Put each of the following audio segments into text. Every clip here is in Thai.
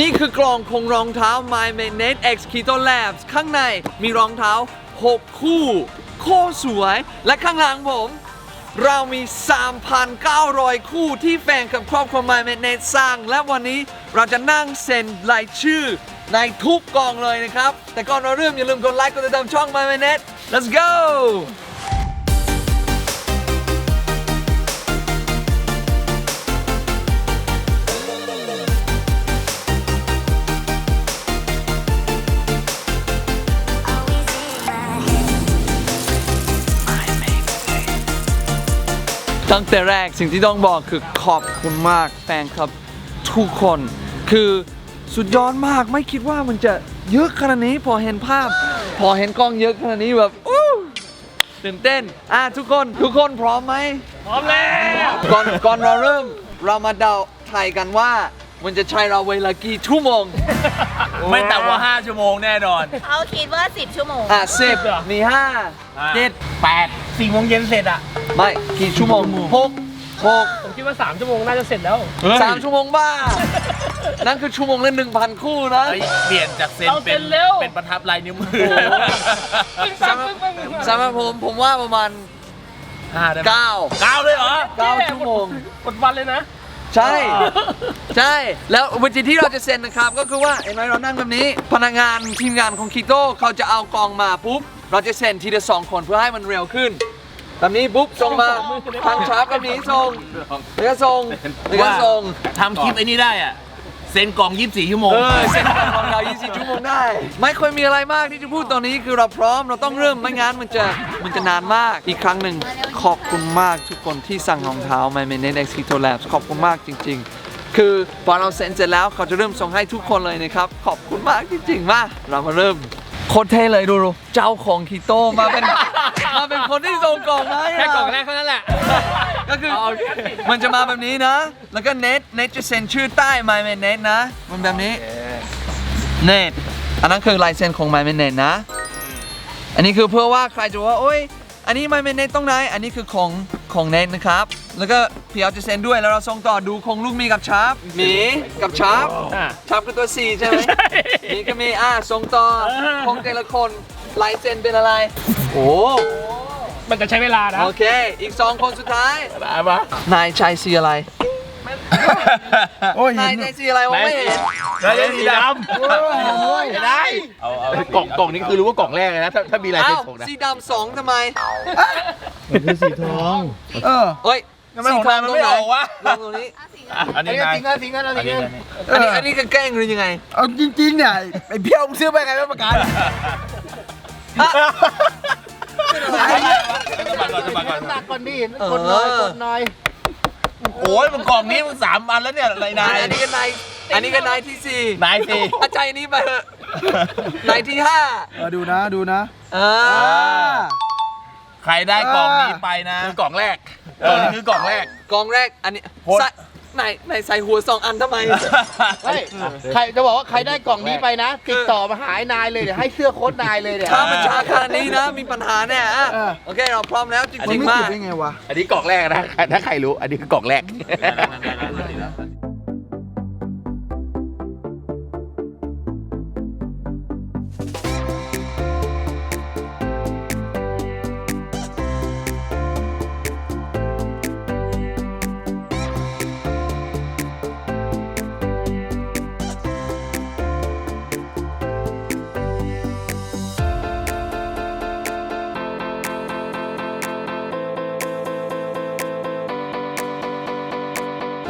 นี่คือกล่องของรองเท้า My m a n e t X Keto Labs ข้างในมีรองเท้า 6 คู่ โคสวย และข้างหลังผม เรามี 3,900 คู่ที่แฟนกับครอบครัว My m a n e t สร้าง และวันนี้เราจะนั่งเซ็นรายชื่อในทุกกล่องเลยนะครับ แต่ก่อนเราเริ่มอย่าลืมกดไลค์กดติดตามช่อง My m a n e t let's go ตั้งแต่แรกสิ่งที่ต้องบอกคือขอบคุณมากแฟนครับทุกคน คือสุดยอดมากไม่คิดว่ามันจะเยอะขนาดนี้พอเห็นภาพ พอเห็นกล้องเยอะขนาดนี้แบบอู้ตื่นเต้น อะทุกคนทุกคนพร้อมไหมพร้อมแล้วก่อนก่อนเราเริ่มเรามาเดาทายกันว่า มันจะใช้เราเวลากี่ชั่วโมง ไม่ต่ำกว่า 5 ชั่วโมงแน่นอน เขาคิดว่า 10 ชั่วโมง อะสิบมีห้าเจ็ดแปดสี่โมงเย็นเสร็จอะ ไม่กี่ชั่วโมงหกหกผมคิดว่า 3 ชั่วโมงน่าจะเสร็จแล้ว สามชั่วโมงบ้า นั่นคือชั่วโมงละหนึ่งพันคู่นะ เฮ้ยเปลี่ยนจากเซ็นเอาเป็เซ็นนเร็ว เป็นประทับลายนิ้วมือสำหรับสำหรับผมผมว่าประมาณห้าได้ไหม9เก้าเลยเหรอ9ชั่วโมง กดวันเลยนะ ใช่ ใช่ แล้ววิธีที่เราจะเซ็นนะครับ ก็คือว่าเห็นไหมเรานั่งแบบนี้ พนักงานทีมงานของคิโต้เขาจะเอากล่องมาปุ๊บ เราจะเซ็นทีละสองคนเพื่อให้มันเร็วขึ้น แบบนี้ปุ๊บส่งมาทางชาร์ปก็มีส่งแล้วก็ส่งแล้วก็ส่งทำคลิปไอ้นี่ได้อะ เซ็นกล่อง 24 ชั่วโมง เออเส้นทางของเรา24ชั่วโมงได้ ไม่ค่อยมีอะไรมากที่จะพูดตอนนี้คือเราพร้อมเราต้องเริ่มไม่งั้นมันจะมันจะนานมากอีกครั้งหนึ่งขอบคุณมากทุกคนที่สั่งรองเท้า My m a n e t X Keto Labs ขอบคุณมากจริง ๆ คือพอเราเซ็นเสร็จแล้วเขาจะเริ่มส่งให้ทุกคนเลยนะครับขอบคุณมากจริงๆ มาเรามาเริ่มโคตรเท่เลยดูดูเจ้าของคีโตมาเป็น มาเป็นคนที่ส่งกล่องมาให้แค่กล่องเราแรกเท่านั้นแหละ ก็คือมันจะมาแบบนี้นะ แล้วก็เน็ตเน็ตจะเซ็นชื่อใต้ My m a n e t นะ มันแบบนี้เน็ตอันนั้นคือลายเซ็นของ My m a n e t นะ อันนี้คือเพื่อว่าใครจะว่าโอ้ยอันนี้ My m a n e t ต้องไหนอันนี้คือของของเน็ตนะครับ แล้วก็พี่เอาจะเซ็นด้วยแล้วเราส่งต่อดูของลูกหมีกับชาร์ปหมีกับชาร์ปอ่าชาร์ปคือตัว C ใช่ไหมใช่หมีก็มีอะส่งต่อของแต่ละคน ลายเซ็นเป็นอะไร โอ้มันจะใช้เวลานะโอเค อีกสองคนสุดท้ายได้ปะนายชายสีอะไรโอ้ยนายชายสีอะไรวะไม่เห็นแล้วสีดำโอ้ยได้เอาเอากล่องกล่องนี้คือรู้ว่ากล่องแรกเลยนะถ้าถ้ามีลายเซ็อ้านวส่งนะสีดำสองทำไมเออเฮ้ยทำไมของนายมันไม่ออกวะลงตรงนี้อันนี้นายทิ้งกันทิ้งกันเอาทิ้งกันอันนี้อันนี้ก็แกล้งหรือยังไง เอาจริงๆเนี่ยไอ้เพี้ยวมึงซื้อไปไงไม่ประกัน อะหนักก่อนดิกดหน่อยกดหน่อยโอ้ยมันกล่องนี้มันสามอันแล้วเนี่ยอะไรนายอันนี้ก็นายอันนี้ก็นายที่สี่นายสิอาจารย์นี้ไปเถอะนายที่ห้าเออดูนะดูนะอ่าใครได้กล่องนี้ไปนะคือกล่องแรกกล่องนี้คือกล่องแรกกล่องแรกอันนี้ ไหนไหนใส่หัวสองอันทำไม เฮ้ยใครจะบอกว่าใครได้กล่องนี้ไปนะ ติดต่อมาหายนายเลยเดี๋ยวให้เสื้อโค้ดนายเลยเดี๋ยวถ้ามันช้าขนาดนี้นะ มีปัญหาแน่อะเออ โอเค เราพร้อมแล้วจมันริงไม่ๆมาติดกได้ไงวะอันนี้กล่องแรกนะถ้าใครรู้ อันนี้คือกล่องแรกโ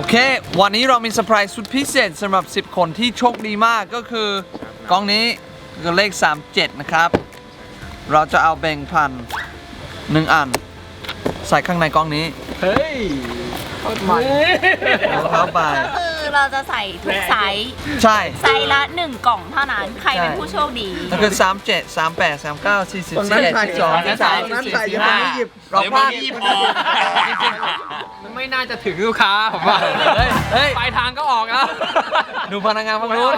อเค วันนี้เรามีเซอร์ไพรส์สุดพิเศษสำหรับ 10 คนที่โชคดีมากก็คือกล้องนี้คือเลข 37 นะครับ เราจะเอาแบ่งพันหนึ่งอัน ใส่ข้างในกล้องนี้ เฮ้ยเอาเข้าไปก็คือ เราจะใส่ทุกไซส์ใช่ไซส์ละ 1 กล่องเท่านั้น ใครเป็นผู้โชคดี ก็คือ 37 38 39 40 ตรงนั้นใส่41 ตรง42นั้นใส่ตรงนั้นใส่ยังไม่ได้หยิบเราพลาดเดี๋ยวมันหยิบออกไม่น่าจะถึงลูกค้าผมว่าเฮ้ยเฮ้ยปลายทางก็ออกแล้วดูพนักงานฝั่งนู้น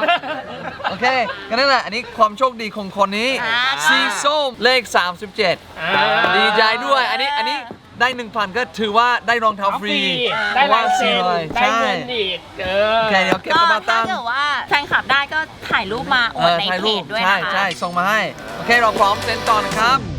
โอเคก็นั่นแหละ อันนี้ความโชคดีของคนนี้อ่าสีส้มเลข 37 ดีใจด้วย อันนี้อันนี้ ได้1,000ก็ถือว่าได้รองเท้าเอาฟฟรีรีได้ลายเซ็นพระว่ได้สี่ร้อยเงินอีกเออโอเคเดี๋ยวเก็บก็กระเป๋าถ้าตังค์เกิดว่าแฟนคลับายรูปมาอวดในถ่ายเพรูจปด้วยใช่นะคะ ใช่ส่งมาให้ โอเคเราพร้อมเซ็นต่อนะครับ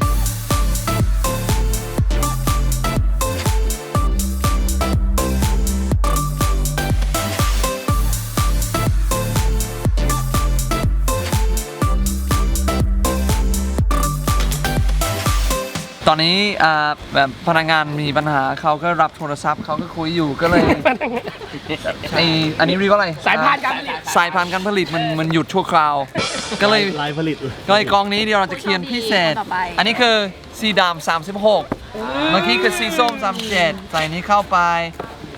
ตอนนี้อ่าแบบพนักงานมีปัญหาเขาก็รับโทรศัพท์เขาก็คุยอยู่ก็เลยไออันนี้เรียกว่าอะไรสายพานการผลิตสายพานการผลิตมันมันหยุดชั่วคราว ก็เลยลายผลิตก็เลยกองนี้เดี๋ยวเราจะเขียนพิเศษต่อไปอันนี้คือสีดำ36เมื่อกี้คือสีส้ม37ใส่นี้เข้าไป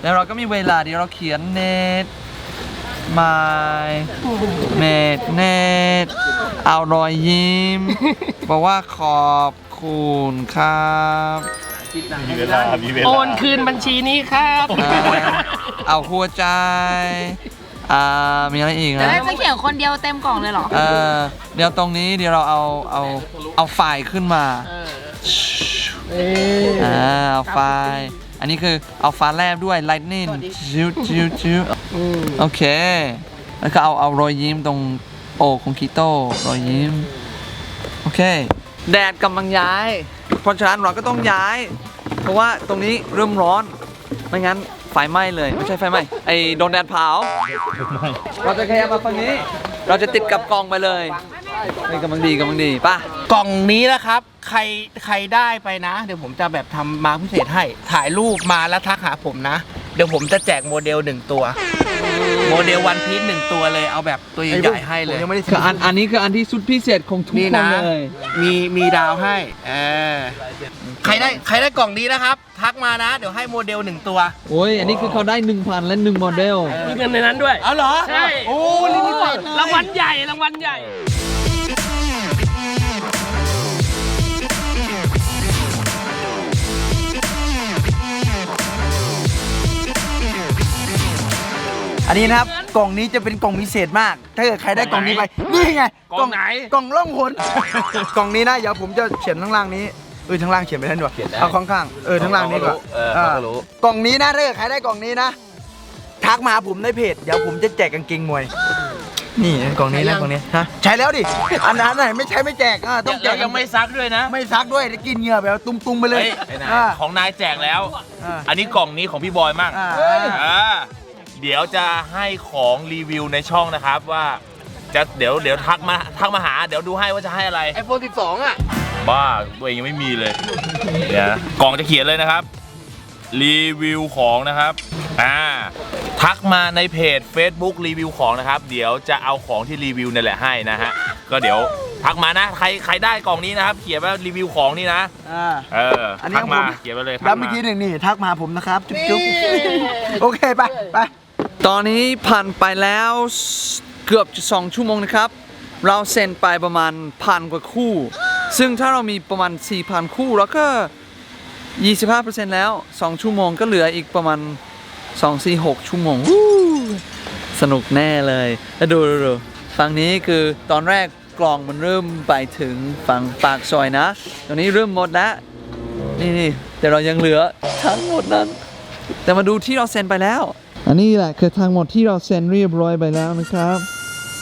แล้วเราก็มีเวลาเดี๋ยวเราเขียนเนตมาเมดเนตเอารอยยิ้มบอกว่าขอบ คุณครับมีเวลา มีเวลา โอนคืนบัญชีนี้ครับอ่าเอาหัวใจ อ่า มีอะไรอีกแล้วนะจะเขียนคนเดียวเต็มกล่องเลยเหรอ เออเดี๋ยวตรงนี้เดี๋ยวเราเอาเอาเอาไฟล์ขึ้นมาอ่าเอาไฟล์อันนี้คือเอาไฟล์แรกด้วย lightning จิ้วจิ้วจิ้วโอเค แล้วก็เอาเอารอยยิ้มตรงโอของคิโต้รอยยิ้ม โอเค แดดกำลังย้าย เพราะฉะนั้นเราก็ต้องย้าย เพราะว่าตรงนี้เริ่มร้อน ไม่งั้นไฟไหม้เลย ไม่ใช่ไฟไหม้ไอ้โดนแดดเผา เราจะขยับมาฝั่งนี้ เราจะติดกับกองไปเลยนี่กำลังดีกำลังดีป่ะ กล่องนี้นะครับ ใครใครได้ไปนะ เดี๋ยวผมจะแบบทำมาพิเศษให้ ถ่ายรูปมาแล้วทักหาผมนะ เดี๋ยวผมจะแจกโมเดลหนึ่งตัว โมเดลวันพีชหนึ่งตัวเลยเอาแบบตัวใหญ่ๆให้เลยคืออันอันนี้คืออันที่สุดพิเศษของทุกนี่คนนะ เลย มีมีดาวให้เออใครได้ใครได้กล่องนี้นะครับ ทักมานะ เดี๋ยวให้โมเดลหนึ่งตัว โอ้ย อันนี้คือเขาได้ 1,000 และ1โมเดล มีเงินในนั้นด้วย เอาเหรอใช่ โอ้ลิมิเต็ดรางวัลใหญ่รางวัลใหญ่ อันนี้นะครับกล่องนี้จะเป็นกล่องพิเศษมาก ถ้าเกิดใครได้กล่องนี้ไปนี่ไงกล่องไหน กล่องล่องหนกล่องนี้นะเดี๋ยวผมจะเขียนข้างล่างนี้เออข้างล่างเขียนไปได้ด้วยเอาข้างข้างๆเออข้างล่างนี้ก่อนเออเขาก็รู้ กล่องนี้นะถ้าเกิดใครได้กล่องนี้นะทักมาหาผมในเพจเดี๋ยวผมจะแจกกางเกงมวย นี่กล่องนี้นะกล่องนี้ฮะใช้แล้วดิอันนั้นไหนไม่ใช้ไม่แจกอะต้องแจแล้วกยังไม่ซักด้วยนะไม่ซักด้วยจะกินเหงื่อแบบตุ้มๆไปเลยเฮ้ยไอ้นายอ่าของนายแจกแล้ว อ่า อันนี้กล่องนี้ของพี่บอยมั่งอ่า อ่า เดี๋ยวจะให้ของรีวิวในช่องนะครับว่าจะเดี๋ยวเดี๋ยวทักมาทักมาหา เดี๋ยวดูให้ว่าจะให้อะไร ไอโฟน12 อะ บ้าตัวเองยังไม่มีเลยเดี๋ยวนะกล่องจะเขียนเลยนะครับ รีวิวของนะครับอ่าทักมาในเพจ Facebook รีวิวของนะครับ เดี๋ยวจะเอาของที่รีวิวนี่แหละให้นะฮะก็เดี๋ยวทักมานะใครใครได้กล่องนี้นะครับ เขียนว่ารีวิวของนี่นะอ่า เอออันนี้ทักมาของผม เขียนไปเลยทัแล้วกเมื่อมา กี้หนึ่งนี่ทักมาผมนะครับ จุ๊บๆโอเค ไป ไป ตอนนี้ผ่านไปแล้วเกือบจะสองชั่วโมงนะครับ เราเซ็นไปประมาณพันกว่าคู่ ซึ่งถ้าเรามีประมาณ 4,000 คู่แล้วก็ 25%แล้ว 2 ชั่วโมงก็เหลืออีกประมาณ 2 4 6 ชั่วโมง สนุกแน่เลย แล้วดูดูดูฝั่งนี้คือตอนแรกกล่องมันเริ่มไปถึงฝั่งปากซอยนะ ตอนนี้เริ่มหมดแล้ว นี่นี่แต่เรายังเหลือทั้งหมดนั้น แต่มาดูที่เราเซ็นไปแล้ว อันนี้แหละคือทั้งหมดที่เราเซ็นเรียบร้อยไปแล้วนะครับ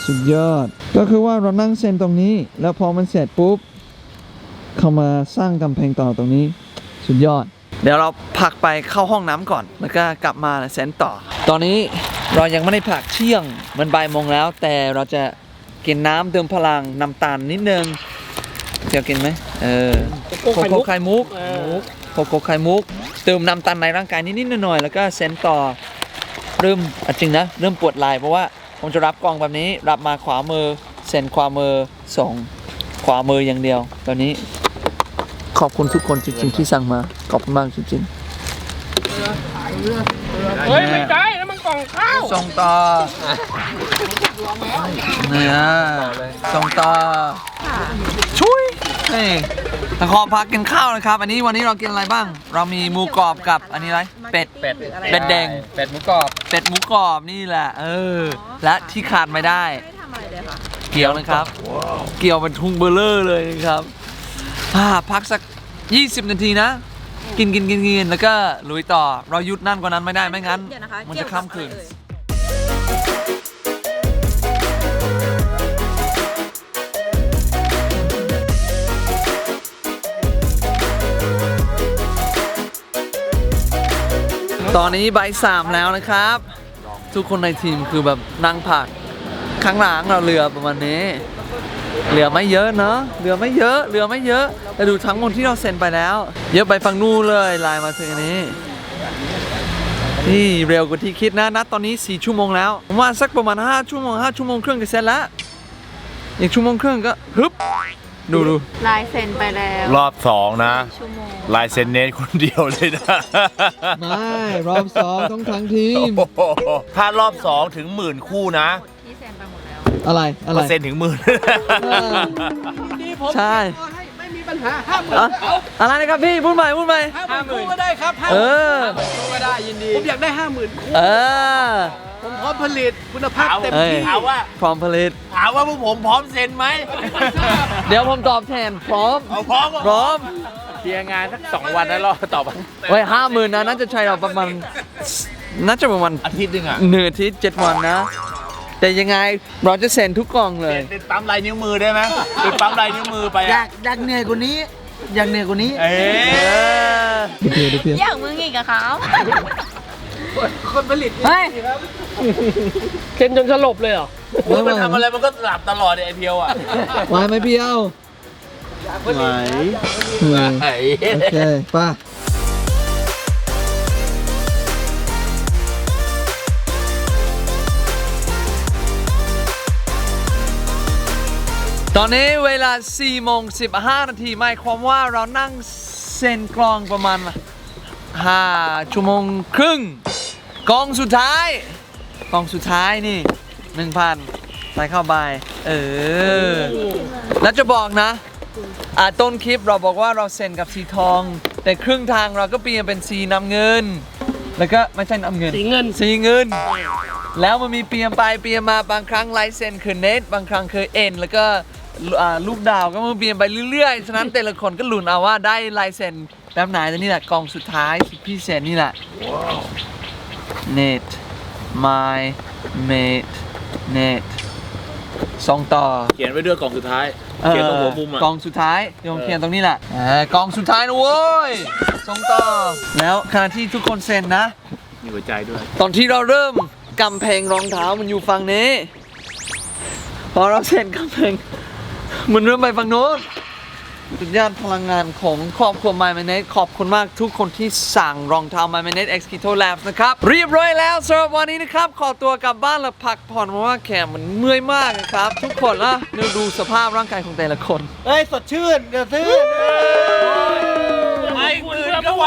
สุดยอด ก็คือว่าเรานั่งเซ็นตรงนี้ แล้วพอมันเสร็จปุ๊บ เข้ามาสร้างกำแพงต่อตรงนี้ สุดยอด เดี๋ยวเราพักไปเข้าห้องน้ำก่อน แล้วก็กลับมาเซ็นต่อ ตอนนี้เรายังไม่ได้พักเที่ยง มันบ่ายโมงแล้ว แต่เราจะกินน้ำเติมพลังน้ำตาลนิดนึงเดี๋ยวกินไหมเออโกโก้ไข่ไข่มุกโคโค่ไข่มุกเติมน้ำตาลในร่างกายนิดๆหน่อยๆแล้วก็เซ็นต่อ เริ่มอะจริงนะเริ่มปวดไหล่เพราะว่าผมจะรับกล่องแบบนี้รับมาขวามือเซ็นขวามือส่งขวามืออย่างเดียวตอนนี้ ขอบคุณทุกคนจริงๆที่สั่งมาขอบคุณมากจริงเฮ้ยไม่ได้แล้วมันกล่องข้าวๆส่งต่อเนี่ยส่งต่อช่ วยนี่ขอพักกินข้าวนะครับ อันนี้วันนี้เรากินอะไรบ้าง เรามีหมูกรอบกับอันนี้อะไร เป็ด เป็ดเป็ดแดง เป็ดหมูกรอบ เป็ดหมูกรอบนี่แหละ เออ และที่ขาดไม่ได้เกี๊ยวนะครับ เกี๊ยวเป็นทุงเบลเลอร์เลยนะครับอ่าพักสัก 20 นาทีนะ กินกินกินกินแล้วก็ลุยต่อ เราหยุดนั่นกว่านั้นไม่ได้ไม่งั้นมันจะข้ามคืน ตอนนี้ใบสามแล้วนะครับ ทุกคนในทีมคือแบบนั่งผักข้างหลังเราเรือประมาณนี้เหลือไม่เยอะเนาะเหลือไม่เยอะเหลือไม่เยอะแต่ดูทั้งหมดที่เราเซ็นไปแล้ว เยอะไปฝั่งนู้นเลยไลน์มาถึงอันนี้ นี่เร็วกว่าที่คิดนะนัดตอนนี้ 4 ชั่วโมงแล้วผมว่าสักประมาณ 5 ชั่วโมง 5 ชั่วโมงครึ่งก็เสร็จแล้วอีกชั่วโมงครึ่งก็ฮึบ ดูดูลายเซ็นไปแล้วรอบสองนะ ชั่วโมงลายเซนเนตคนเดียวเลยนะ ไม่รอบสองต้องทั้งทีมโอ้โหถ้ารอบสองถึงหมื่นคู่นะที่เซ็นไปหมดแล้วอะไรอะไรเปอร์เซ็นต์ถึงหมื่น ใช่ไม่มีปัญหาห้าหมื่นอะอะไรนะครับพี่พูดใหม่พูดใหม่ห้าหมื่นก็ได้ครับห้าเออก็ได้ยินดีผมอยากได้ห้าหมื่นคู่ เออ ผมพร้อมผลิตคุณภาพเต็มเอ้ยที่ ถามว่า พร้อมผลิต ถามว่าพวกผมพร้อมเซ็นไหมเดี๋ยวผมตอบแทนพร้อม เอาพร้อมพร้อมเคลียร์งานสักสองวันแล้วรอตอบไว้ห้าหมื่นนะน่าจะใช้เราประมาณน่าจะประมาณอาทิตย์หนึงอะหนึ่งอาทิตย์เจ็ดวันนะ แต่ยังไงเราจะเซ็นทุกกล่องเลยเป็นปั๊มลายนิ้วมือได้ไหมเป็นปั๊มลายนิ้วมือไปอยาอะกอยากเหนื่อยกว่านี้ อยากเหนื่อยกว่านี้ เอ๊เอะอเดี๋ยวเดี๋ยวเดี๋ยวอย่างมึงอีกอะครับคนผลิตเฮ้ย เซ็นจนสลบเลยเหรอมันทำอะไรมันก็หลับตลอดเลยไอเพียวอะไหวไหมพี่เอ้าไหวไหวไอ้โอเคป่ะตอนนี้เวลา4โมง15 นาทีหมายความว่าเรานั่งเซ็นกลองประมาณ 5 ชั่วโมงครึ่งกองสุดท้าย กองสุดท้ายนี่1,000ใส่เข้าไปเออ แล้วจะบอกนะ อ่าต้นคลิปเราบอกว่าเราเซ็นกับสีทอง แต่ครึ่งทางเราก็เปลี่ยนเป็นสีน้ำเงิน แล้วก็ไม่ใช่น้ำเงิน สีเงิน สีเงิน แล้วมันมีเปลี่ยนไปเปลี่ยนมาบางครั้งลายเซ็นคือเนตบางครั้งคือเอ็นแล้วก็อ่าลูกดาวก็มาเปลี่ยนไปเรื่อยๆ ฉะนั้นแต่ละคนก็ลุ้นเอาว่าได้ลายเซ็นแบบไหนแต่นี่แหละกองสุดท้ายสุดพิเศษนี่แหละ Nate my mate Nate สองต่อเขียนไว้ด้วยกล่องสุดท้าย เขียนตรงหัวมุมอะกองสุดท้ายโยมเขียนตรงนี้แหละเออกองสุดท้ายนะเว้ยส่งต่อ แล้วขณะที่ทุกคนเซ็นนะ มีหัวใจด้วย ตอนที่เราเริ่มกำแพงรองเท้ามันอยู่ฝั่งนี้ พอเราเซ็นกำแพงมันเริ่มไปฝั่งโน้น สุดยอดพลังงานของครอบครัว My m a n e t ขอบคุณมากทุกคนที่สั่งรองเท้า My m a n e t X Keto Labs นะครับ เรียบร้อยแล้วสำหรับวันนี้นะครับ ขอตัวกลับบ้านแล้วพักผ่อนเพราะว่าแขนมันเมื่อยมากนะครับ ทุกคนละเดี๋ยวดูสภาพร่างกายของแต่ละคนเฮ้ย สดชื่นเดี๋ยวซื้อไอ้หมื่นก็ไหว